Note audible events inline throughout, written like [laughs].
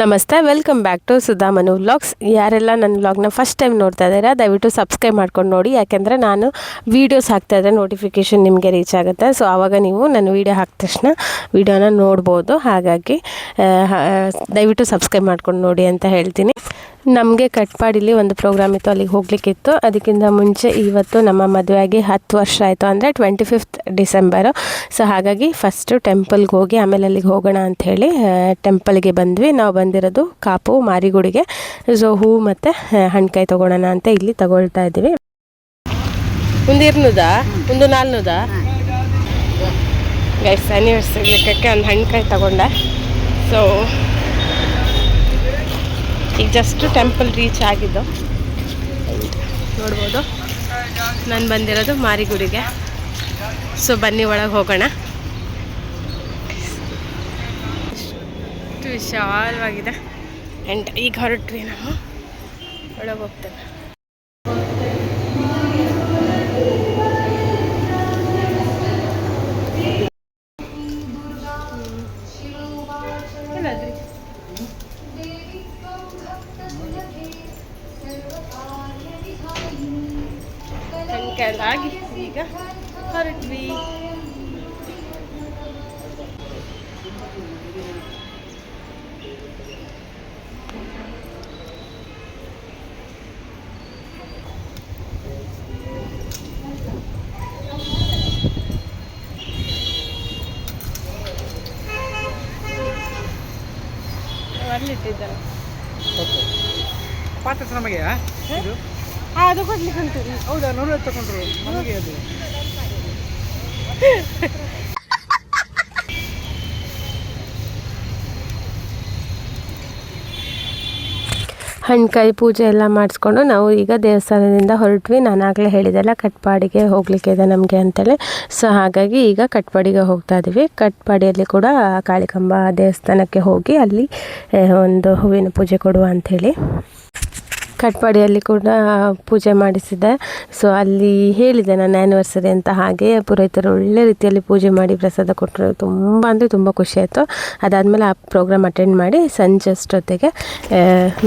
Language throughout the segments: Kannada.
ನಮಸ್ತೆ welcome back to Sudha Manu vlogs ಯಾರೆಲ್ಲ ನನ್ನ ವ್ಲಾಗ್ನ ಫಸ್ಟ್ ಟೈಮ್ ನೋಡ್ತಾ ಇದ್ದೀರಾ, ದಯವಿಟ್ಟು ಸಬ್ಸ್ಕ್ರೈಬ್ ಮಾಡ್ಕೊಂಡು ನೋಡಿ. ಯಾಕೆಂದರೆ ನಾನು ವೀಡಿಯೋಸ್ ಹಾಕ್ತಾ ಇದ್ದರೆ ನೋಟಿಫಿಕೇಷನ್ ನಿಮಗೆ ರೀಚ್ ಆಗುತ್ತೆ. ಸೊ ಆವಾಗ ನೀವು ನನ್ನ ವೀಡಿಯೋ ಹಾಕಿದ ತಕ್ಷಣ ವೀಡಿಯೋನ ನೋಡ್ಬೋದು. ಹಾಗಾಗಿ ದಯವಿಟ್ಟು ಸಬ್ಸ್ಕ್ರೈಬ್ ಮಾಡ್ಕೊಂಡು ನೋಡಿ ಅಂತ ಹೇಳ್ತೀನಿ. ನಮಗೆ ಕಟ್ಪಾಡಿಲಿ ಒಂದು ಪ್ರೋಗ್ರಾಮ್ ಇತ್ತು, ಅಲ್ಲಿಗೆ ಹೋಗ್ಲಿಕ್ಕಿತ್ತು. ಅದಕ್ಕಿಂತ ಮುಂಚೆ ಇವತ್ತು ನಮ್ಮ ಮದುವೆಯಾಗಿ ಹತ್ತು ವರ್ಷ ಆಯಿತು ಅಂದರೆ ಟ್ವೆಂಟಿ ಫಿಫ್ತ್ ಡಿಸೆಂಬರು ಸೊ ಹಾಗಾಗಿ ಫಸ್ಟು ಟೆಂಪಲ್ಗೆ ಹೋಗಿ ಆಮೇಲೆ ಅಲ್ಲಿಗೆ ಹೋಗೋಣ ಅಂಥೇಳಿ ಟೆಂಪಲ್ಗೆ ಬಂದ್ವಿ. ನಾವು ಬಂದಿರೋದು ಕಾಪು ಮಾರಿಗುಡಿಗೆ. ಸೊ ಹೂ ಮತ್ತು ಹಣ್ಕಾಯಿ ತೊಗೊಳೋಣ ಅಂತ ಇಲ್ಲಿ ತಗೊಳ್ತಾ ಇದ್ದೀವಿ. ಒಂದು ಇರ್ನುದಾ? ಒಂದು ನಾಲ್ನುದಾ? ಗೈಸ್ ಆ್ಯನಿವರ್ಸರಿ ಲೆಕ್ಕಕ್ಕೆ ಒಂದು ಹಣ್ಕಾಯಿ ತಗೊಂಡೆ. ಸೊ ಈಗ ಜಸ್ಟ್ ಟೆಂಪಲ್ ರೀಚ್ ಆಗಿದ್ದು. ನೋಡ್ಬೋದು. ನಾನು ಬಂದಿರೋದು ಮಾರಿಗುಡಿಗೆ. ಸೊ ಬನ್ನಿ ಒಳಗೆ ಹೋಗೋಣ. ಎಷ್ಟು ವಿಶಾಲವಾಗಿದೆ. ಆ್ಯಂಡ್ ಈಗ ಹೊರಟ್ರಿ ನಾವು ಒಳಗೆ ಹೋಗ್ತೇವೆ ಅಲ್ಲಿಟ್ಟಿದ್ದಾರೆ ಪಾತ್ರ ನಮಗೆ ಇದು? ಹಾಂ ಅದು ಕೊಡ್ಲಿಕ್ಕೆ ಉಂಟು ಹೌದಾ? ನೂರ ತಗೊಂಡ್ರು. ನಮಗೆ ಅದು. [laughs] ಹಣ್ಕಾಯಿ ಪೂಜೆ ಎಲ್ಲ ಮಾಡಿಸ್ಕೊಂಡು ನಾವು ಈಗ ದೇವಸ್ಥಾನದಿಂದ ಹೊರಟ್ವಿ. ನಾನು ಆಗಲೇ ಹೇಳಿದೆಲ್ಲ ಕಟ್ಪಾಡಿಗೆ ಹೋಗ್ಲಿಕ್ಕೆ ಇದೆ ನಮಗೆ ಅಂತೇಳಿ. ಸೊ ಹಾಗಾಗಿ ಈಗ ಕಟ್ಪಾಡಿಗೆ ಹೋಗ್ತಾ ಇದ್ದೀವಿ ಕಟ್ಪಾಡಿಯಲ್ಲಿ ಕೂಡ ಕಾಳಿಕಂಬ ದೇವಸ್ಥಾನಕ್ಕೆ ಹೋಗಿ ಅಲ್ಲಿ ಒಂದು ಹೂವಿನ ಪೂಜೆ ಕೊಡುವ ಅಂಥೇಳಿ. ಕಟ್ಪಾಡಿಯಲ್ಲಿ ಕೂಡ ಪೂಜೆ ಮಾಡಿಸಿದೆ. ಸೊ ಅಲ್ಲಿ ಹೇಳಿದೆ ನನ್ನ ಆ್ಯನಿವರ್ಸರಿ ಅಂತ ಹಾಗೆ ಪುರೋಹಿತರು ಒಳ್ಳೆ ರೀತಿಯಲ್ಲಿ ಪೂಜೆ ಮಾಡಿ ಪ್ರಸಾದ ಕೊಟ್ಟರು. ತುಂಬ ಅಂದರೆ ತುಂಬ ಖುಷಿ ಆಯಿತು. ಅದಾದಮೇಲೆ ಆ ಪ್ರೋಗ್ರಾಮ್ ಅಟೆಂಡ್ ಮಾಡಿ ಸಂಜೆ ಅಷ್ಟೊತ್ತಿಗೆ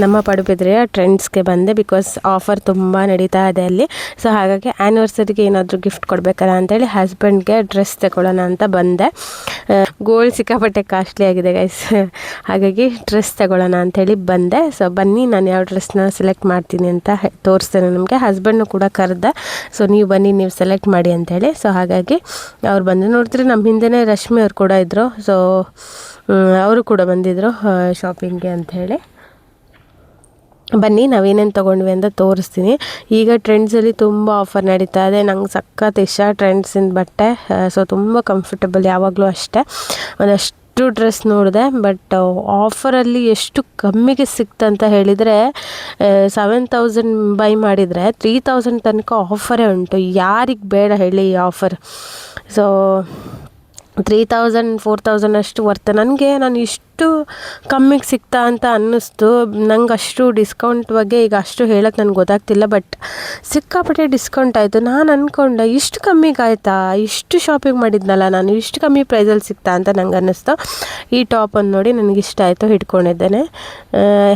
ನಮ್ಮ ಪಡುಬಿದ್ರೆಯ ಟ್ರೆಂಡ್ಸ್ಗೆ ಬಂದೆ ಬಿಕಾಸ್ ಆಫರ್ ತುಂಬ ನಡೀತಾ ಇದೆ ಅಲ್ಲಿ. ಸೊ ಹಾಗಾಗಿ ಆ್ಯನಿವರ್ಸರಿಗೆ ಏನಾದರೂ ಗಿಫ್ಟ್ ಕೊಡಬೇಕಲ್ಲ ಅಂತೇಳಿ ಹಸ್ಬೆಂಡ್ಗೆ ಡ್ರೆಸ್ ತಗೊಳ್ಳೋಣ ಅಂತ ಬಂದೆ. ಗೋಲ್ಡ್ ಸಿಕ್ಕಾಪಟ್ಟೆ ಕಾಸ್ಟ್ಲಿ ಆಗಿದೆ ಗೈಸ್ ಹಾಗಾಗಿ ಡ್ರೆಸ್ ತಗೊಳ್ಳೋಣ ಅಂತೇಳಿ ಬಂದೆ. ಸೊ ಬನ್ನಿ, ನಾನು ಯಾವ ಡ್ರೆಸ್ನ ಸೆಲೆಕ್ಟ್ ಮಾಡ್ತೀನಿ ಅಂತ ತೋರಿಸ್ತೇನೆ ನಮಗೆ. ಹಸ್ಬೆಂಡ್ನು ಕೂಡ ಕರೆದ. ಸೊ ನೀವು ಬನ್ನಿ, ನೀವು ಸೆಲೆಕ್ಟ್ ಮಾಡಿ ಅಂತೇಳಿ ಸೊ ಹಾಗಾಗಿ ಅವ್ರು ಬಂದು ನೋಡಿದ್ರೆ ನಮ್ಮ ಹಿಂದೆನೇ ರಶ್ಮಿ ಅವ್ರು ಕೂಡ ಇದ್ದರು ಸೊ ಅವರು ಕೂಡ ಬಂದಿದ್ದರು ಶಾಪಿಂಗ್ಗೆ ಅಂಥೇಳಿ ಬನ್ನಿ, ನಾವೇನೇನು ತೊಗೊಂಡ್ವಿ ಅಂತ ತೋರಿಸ್ತೀನಿ. ಈಗ ಟ್ರೆಂಡ್ಸಲ್ಲಿ ತುಂಬ ಆಫರ್ ನಡೀತಾ ಇದೆ. ನಂಗೆ ಸಖತ್ ಇಷ್ಟ ಟ್ರೆಂಡ್ಸಿನ ಬಟ್ಟೆ. ಸೊ ತುಂಬ ಕಂಫರ್ಟಬಲ್ ಯಾವಾಗಲೂ ಅಷ್ಟೇ. ಒಂದಷ್ಟು ಡ್ರೆಸ್ ನೋಡಿದೆ, ಬಟ್ ಆಫರಲ್ಲಿ ಎಷ್ಟು ಕಮ್ಮಿಗೆ ಸಿಕ್ತಂತ ಹೇಳಿದರೆ ಸೆವೆನ್ ತೌಸಂಡ್ ಬೈ ಮಾಡಿದರೆ ತ್ರೀ ತೌಸಂಡ್ ತನಕ ಆಫರೇ ಉಂಟು. ಯಾರಿಗೆ ಬೇಡ ಹೇಳಿ ಈ offer so three thousand four thousand ಅಷ್ಟು ವರ್ತ ನನಗೆ ನಾನು ಇಷ್ಟು ಕಮ್ಮಿಗೆ ಸಿಗ್ತಾ ಅಂತ ಅನ್ನಿಸ್ತು. ನಂಗೆ ಅಷ್ಟು ಡಿಸ್ಕೌಂಟ್ ಬಗ್ಗೆ ಈಗ ಅಷ್ಟು ಹೇಳಕ್ಕೆ ನನಗೆ ಗೊತ್ತಾಗ್ತಿಲ್ಲ ಬಟ್ ಸಿಕ್ಕಾಪಟ್ಟೆ ಡಿಸ್ಕೌಂಟ್ ಆಯಿತು. ನಾನು ಅಂದ್ಕೊಂಡೆ ಇಷ್ಟು ಕಮ್ಮಿಗೆ ಆಯಿತಾ? ಇಷ್ಟು ಶಾಪಿಂಗ್ ಮಾಡಿದ್ನಲ್ಲ ನಾನು, ಇಷ್ಟು ಕಮ್ಮಿ ಪ್ರೈಸಲ್ಲಿ ಸಿಗ್ತಾ ಅಂತ ನಂಗೆ ಅನ್ನಿಸ್ತು. ಈ ಟಾಪನ್ನು ನೋಡಿ ನನಗೆ ಇಷ್ಟ ಆಯಿತು ಹಿಡ್ಕೊಂಡಿದ್ದೇನೆ.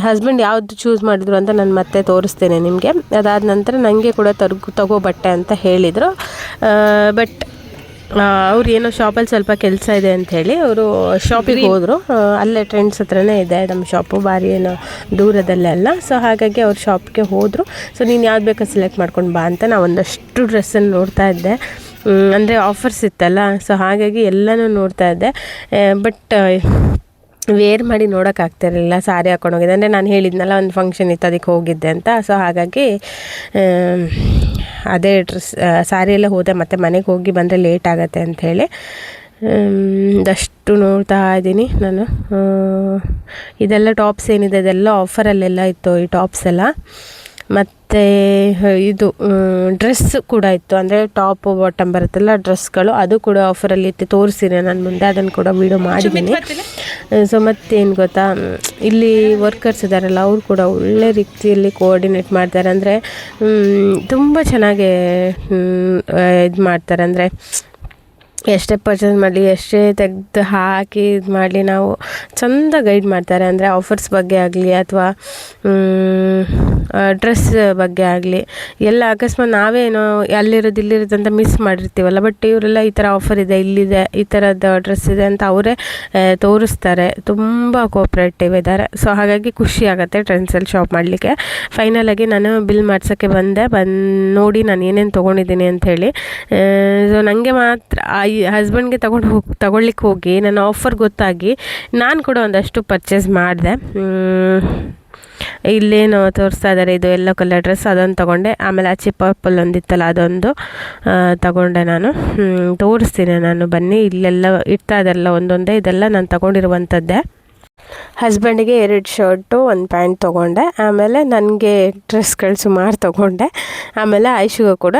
ಹಸ್ಬೆಂಡ್ ಯಾವುದು ಚೂಸ್ ಮಾಡಿದ್ರು ಅಂತ ನಾನು ಮತ್ತೆ ತೋರಿಸ್ತೇನೆ ನಿಮಗೆ. ಅದಾದ ನಂತರ ನನಗೆ ಕೂಡ ತರ್ಗು, ತಗೋ ಬಟ್ಟೆ ಅಂತ ಹೇಳಿದರು. ಬಟ್ ಅವ್ರು ಏನೋ ಶಾಪಲ್ಲಿ ಸ್ವಲ್ಪ ಕೆಲಸ ಇದೆ ಅಂತ ಹೇಳಿ ಅವರು ಶಾಪಿಗೆ ಹೋದರು. ಅಲ್ಲೇ ಟ್ರೆಂಡ್ಸ್ ಹತ್ರನೇ ಇದೆ ನಮ್ಮ ಶಾಪು ಭಾರಿ ಏನೋ ದೂರದಲ್ಲೆಲ್ಲ ಸೊ ಹಾಗಾಗಿ ಅವ್ರ ಶಾಪ್ಗೆ ಹೋದರು. ಸೊ ನೀನು ಯಾವ್ದು ಬೇಕೋ ಸೆಲೆಕ್ಟ್ ಮಾಡ್ಕೊಂಡು ಬಾ ಅಂತ ನಾವು ಒಂದಷ್ಟು ಡ್ರೆಸ್ಸನ್ನು ನೋಡ್ತಾ ಇದ್ದೆ. ಅಂದರೆ ಆಫರ್ಸ್ ಇತ್ತಲ್ಲ. ಸೊ ಹಾಗಾಗಿ ಎಲ್ಲನೂ ನೋಡ್ತಾ ಇದ್ದೆ. ಬಟ್ ವೇರ್ ಮಾಡಿ ನೋಡೋಕ್ಕಾಗ್ತಿರಲಿಲ್ಲ ಸಾರಿ ಹಾಕೊಂಡು ಹೋಗಿದ್ದೆ. ಅಂದರೆ ನಾನು ಹೇಳಿದ್ನಲ್ಲ ಒಂದು ಫಂಕ್ಷನ್ ಇತ್ತು ಅದಕ್ಕೆ ಹೋಗಿದ್ದೆ ಅಂತ. ಸೊ ಹಾಗಾಗಿ ಅದೇ ಡ್ರೆಸ್ ಸಾರಿಯಲ್ಲೇ ಹೋದೆ. ಮತ್ತು ಮನೆಗೆ ಹೋಗಿ ಬಂದರೆ ಲೇಟ್ ಆಗುತ್ತೆ ಅಂಥೇಳಿ ಅಷ್ಟು ನೋಡ್ತಾ ಇದ್ದೀನಿ ನಾನು. ಇದೆಲ್ಲ ಟಾಪ್ಸ್ ಏನಿದೆ ಇದೆಲ್ಲ ಆಫರಲ್ಲೆಲ್ಲ ಇತ್ತು ಈ ಟಾಪ್ಸ್ ಎಲ್ಲ. ಮತ್ತು ಇದು ಡ್ರೆಸ್ ಕೂಡ ಇತ್ತು. ಅಂದರೆ ಟಾಪ್ ಬಾಟಮ್ ಬರುತ್ತಲ್ಲ ಡ್ರೆಸ್ಗಳು ಅದು ಕೂಡ ಆಫರಲ್ಲಿ ಇತ್ತು. ತೋರಿಸಿದೆ ನಾನು ಮುಂದೆ ಅದನ್ನು ಕೂಡ ವೀಡಿಯೋ ಮಾಡಿದ್ದೀನಿ. ಸೊ ಮತ್ತೇನು ಗೊತ್ತಾ? ಇಲ್ಲಿ ವರ್ಕರ್ಸ್ ಇದ್ದಾರಲ್ಲ ಅವರು ಕೂಡ ಒಳ್ಳೆ ರೀತಿಯಲ್ಲಿ ಕೋಆರ್ಡಿನೇಟ್ ಮಾಡ್ತಾರೆ. ಅಂದರೆ ತುಂಬ ಚೆನ್ನಾಗೇ ಇದು ಮಾಡ್ತಾರೆ. ಅಂದರೆ ಎಷ್ಟೇ ಪರ್ಚೇಸ್ ಮಾಡಲಿ, ಎಷ್ಟೇ ತೆಗೆದು ಹಾಕಿ ಇದು ಮಾಡಲಿ, ನಾವು ಚಂದ ಗೈಡ್ ಮಾಡ್ತಾರೆ. ಅಂದರೆ ಆಫರ್ಸ್ ಬಗ್ಗೆ ಆಗಲಿ ಅಥವಾ ಡ್ರೆಸ್ ಬಗ್ಗೆ ಆಗಲಿ, ಎಲ್ಲ ಅಕಸ್ಮಾತ್ ನಾವೇನೋ ಅಲ್ಲಿರೋದು ಇಲ್ಲಿರೋದು ಅಂತ ಮಿಸ್ ಮಾಡಿರ್ತೀವಲ್ಲ. ಬಟ್ ಇವರೆಲ್ಲ ಈ ಥರ ಆಫರ್ ಇದೆ, ಇಲ್ಲಿದೆ, ಈ ಥರದ ಡ್ರೆಸ್ ಇದೆ ಅಂತ ಅವರೇ ತೋರಿಸ್ತಾರೆ. ತುಂಬ ಕೋಪ್ರೇಟಿವ್ ಇದ್ದಾರೆ ಸೊ ಹಾಗಾಗಿ ಖುಷಿ ಆಗುತ್ತೆ ಟ್ರೆಂಡ್ಸಲ್ಲಿ ಶಾಪ್ ಮಾಡಲಿಕ್ಕೆ. ಫೈನಲಾಗಿ ನಾನು ಬಿಲ್ ಮಾಡ್ಸೋಕ್ಕೆ ಬಂದೆ. ಬಂದು ನೋಡಿ ನಾನು ಏನೇನು ತೊಗೊಂಡಿದ್ದೀನಿ ಅಂಥೇಳಿ ಸೊ ನನಗೆ ಮಾತ್ರ ಹಸ್ಬೆಂಡ್ಗೆ ತೊಗೊಂಡು ಹೋಗಿ ತಗೊಳ್ಲಿಕ್ಕೆ ಹೋಗಿ ನನ್ನ ಆಫರ್ ಗೊತ್ತಾಗಿ ನಾನು ಕೂಡ ಒಂದಷ್ಟು ಪರ್ಚೇಸ್ ಮಾಡಿದೆ. ಇಲ್ಲೇನು ತೋರಿಸ್ತಾ ಇದ್ದಾರೆ ಇದು ಎಲ್ಲೋ ಕಲರ್ ಡ್ರೆಸ್ ಅದೊಂದು ತೊಗೊಂಡೆ. ಆಮೇಲೆ ಆ ಪರ್ಪಲ್ ಒಂದಿತ್ತಲ್ಲ, ಅದೊಂದು ತಗೊಂಡೆ ನಾನು. ತೋರಿಸ್ತೀನಿ ನಾನು ಬನ್ನಿ. ಇಲ್ಲೆಲ್ಲ ಇಡ್ತಾ ಇದ್ದಾರಲ್ಲ ಒಂದೊಂದೇ, ಇದೆಲ್ಲ ನಾನು ತಗೊಂಡಿರುವಂಥದ್ದೇ ಹಸ್ಬೆಂಡಿಗೆ ಎರಡು ಶರ್ಟು ಒಂದು ಪ್ಯಾಂಟ್ ತೊಗೊಂಡೆ. ಆಮೇಲೆ ನನಗೆ ಡ್ರೆಸ್ಗಳು ಸುಮಾರು ತೊಗೊಂಡೆ. ಆಮೇಲೆ ಐಶುಗೂ ಕೂಡ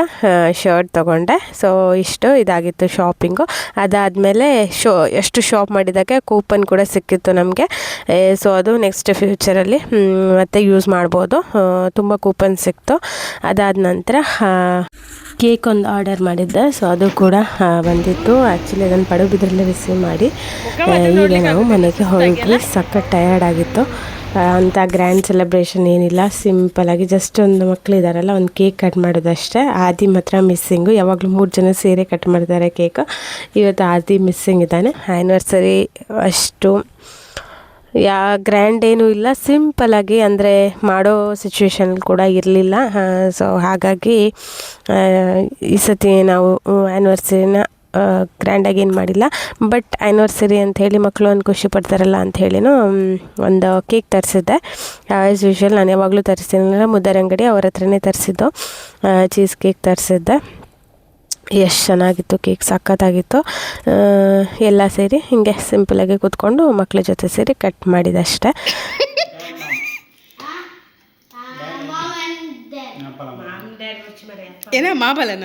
ಶರ್ಟ್ ತೊಗೊಂಡೆ. ಸೊ ಇಷ್ಟು ಇದಾಗಿತ್ತು ಶಾಪಿಂಗು. ಅದಾದಮೇಲೆ ಶೋ ಎಷ್ಟು ಶಾಪ್ ಮಾಡಿದ್ದಕ್ಕೆ ಕೂಪನ್ ಕೂಡ ಸಿಕ್ಕಿತ್ತು ನಮಗೆ. ಸೊ ಅದು ನೆಕ್ಸ್ಟ್ ಫ್ಯೂಚರಲ್ಲಿ ಮತ್ತೆ ಯೂಸ್ ಮಾಡ್ಬೋದು. ತುಂಬ ಕೂಪನ್ ಸಿಕ್ತು. ಅದಾದ ನಂತರ ಕೇಕ್ ಒಂದು ಆರ್ಡರ್ ಮಾಡಿದ್ದೆ. ಸೊ ಅದು ಕೂಡ ಬಂದಿತ್ತು. ಆ್ಯಕ್ಚುಲಿ ಅದನ್ನು ಪಡುಬಿದ್ರಲ್ಲೇ ರಿಸೀವ್ ಮಾಡಿ ಈಗ ನಾವು ಮನೆಗೆ ಹೊರಟ್ವಿ ಸಖತ್ ಟಯರ್ಡ್ ಆಗಿತ್ತು. ಅಂಥ ಗ್ರ್ಯಾಂಡ್ ಸೆಲೆಬ್ರೇಷನ್ ಏನಿಲ್ಲ. ಸಿಂಪಲಾಗಿ ಜಸ್ಟ್ ಒಂದು ಮಕ್ಕಳಿದಾರಲ್ಲ ಒಂದು ಕೇಕ್ ಕಟ್ ಮಾಡೋದಷ್ಟೇ. ಆದಿ ಮಾತ್ರ ಮಿಸ್ಸಿಂಗು ಯಾವಾಗಲೂ ಮೂರು ಜನ ಸೇರಿ ಕಟ್ ಮಾಡ್ತಾರೆ ಕೇಕ್ ಇವತ್ತು ಆದಿ ಮಿಸ್ಸಿಂಗ್ ಇದ್ದಾನೆ. ಆ್ಯನಿವರ್ಸರಿ ಅಷ್ಟು, ಯಾ ಗ್ರ್ಯಾಂಡ್ ಏನೂ ಇಲ್ಲ. ಸಿಂಪಲಾಗಿ ಅಂದರೆ ಮಾಡೋ ಸಿಚುವೇಶನ್ ಕೂಡ ಇರಲಿಲ್ಲ. ಸೊ ಹಾಗಾಗಿ ಈ ಸತಿ ನಾವು ಆ್ಯನಿವರ್ಸರಿನ ಗ್ರ್ಯಾಂಡಾಗಿ ಏನು ಮಾಡಿಲ್ಲ. ಬಟ್ ಆ್ಯನಿವರ್ಸರಿ ಅಂತ ಹೇಳಿ ಮಕ್ಕಳು ಒಂದು ಖುಷಿ ಪಡ್ತಾರಲ್ಲ ಅಂತ ಹೇಳಿನೂ ಒಂದು ಕೇಕ್ ತರಿಸಿದ್ದೆ. ಆ್ಯಸ್ ಯೂಶ್ವಲ್ ನಾನು ಯಾವಾಗಲೂ ತರಿಸ್ತೀನಲ್ಲ ಮುದ್ದಾರ ಅಂಗಡಿ ಅವ್ರ ಹತ್ರನೇ ತರಿಸಿದ್ದು. ಚೀಸ್ ಕೇಕ್ ತರಿಸಿದ್ದೆ. ಎಷ್ಟು ಚೆನ್ನಾಗಿತ್ತು ಕೇಕ್ ಸಖತ್ತಾಗಿತ್ತು. ಎಲ್ಲ ಸೇರಿ ಹಿಂಗೆ ಸಿಂಪಲಾಗಿ ಕೂತ್ಕೊಂಡು ಮಕ್ಕಳ ಜೊತೆ ಸೇರಿ ಕಟ್ ಮಾಡಿದಷ್ಟೇ. [laughs] ಏನ ಮಾಬಲನ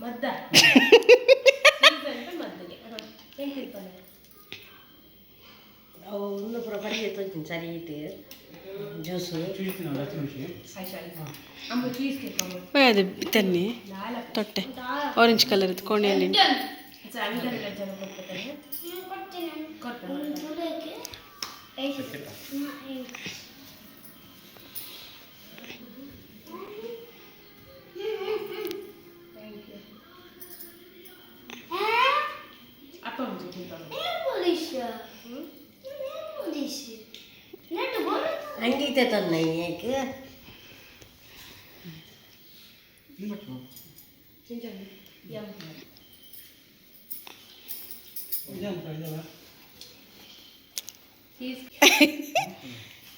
ಮದ್ದ ಒಂದು ಪುರ ಬಡಿ ಎತ್ತೊಂದು ಸರಿ ಇಟ್ಟು ಜ್ಯೂಸು ಅದು ತನ್ನಿ ತೊಟ್ಟೆ ಆರೆಂಜ್ ಕಲರ್ ಕೋಣೆಯಲ್ಲಿ ಹಂಗೈತೆ ತನ್ನ ಏಕೆ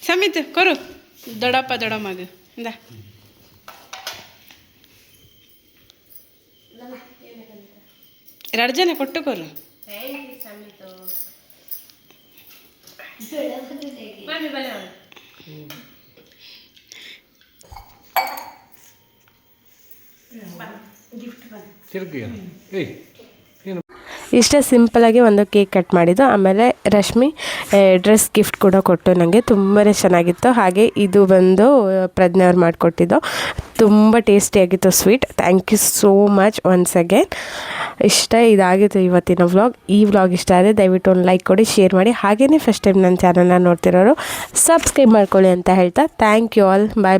ಸಮಿತ್ ಕೊರು ದೊಡ್ಡಪ್ಪ ದೊಡ್ಡಮ್ಮ ಅದು ಇಂದ ಎರಡು ಜನ ಕೊಟ್ಟು ಕೊರು മതി ബലമാണ് ഗിഫ്റ്റ് ചെറുക്കുകയാണ് ഏയ്. ಇಷ್ಟೇ ಸಿಂಪಲಾಗಿ ಒಂದು ಕೇಕ್ ಕಟ್ ಮಾಡಿದ್ದು. ಆಮೇಲೆ ರಶ್ಮಿ ಡ್ರೆಸ್ ಗಿಫ್ಟ್ ಕೂಡ ಕೊಟ್ಟು ನನಗೆ ತುಂಬಾ ಚೆನ್ನಾಗಿತ್ತು. ಹಾಗೆ ಇದು ಬಂದು ಪ್ರಜ್ಞೆ ಅವ್ರು ಮಾಡಿಕೊಟ್ಟಿದ್ದು. ತುಂಬ ಟೇಸ್ಟಿಯಾಗಿತ್ತು sweet thank you so much once again ಇಷ್ಟ ಇದಾಗಿತ್ತು ಇವತ್ತಿನ ವ್ಲಾಗ್ ಈ ವ್ಲಾಗ್ ಇಷ್ಟ ಆದರೆ ದಯವಿಟ್ಟು ಒಂದು ಲೈಕ್ ಕೊಡಿ ಶೇರ್ ಮಾಡಿ. ಹಾಗೆಯೇ ಫಸ್ಟ್ ಟೈಮ್ ನನ್ನ ಚಾನಲ್ನ ನೋಡ್ತಿರೋರು ಸಬ್ಸ್ಕ್ರೈಬ್ ಮಾಡ್ಕೊಳ್ಳಿ ಅಂತ ಹೇಳ್ತಾ. Thank you all bye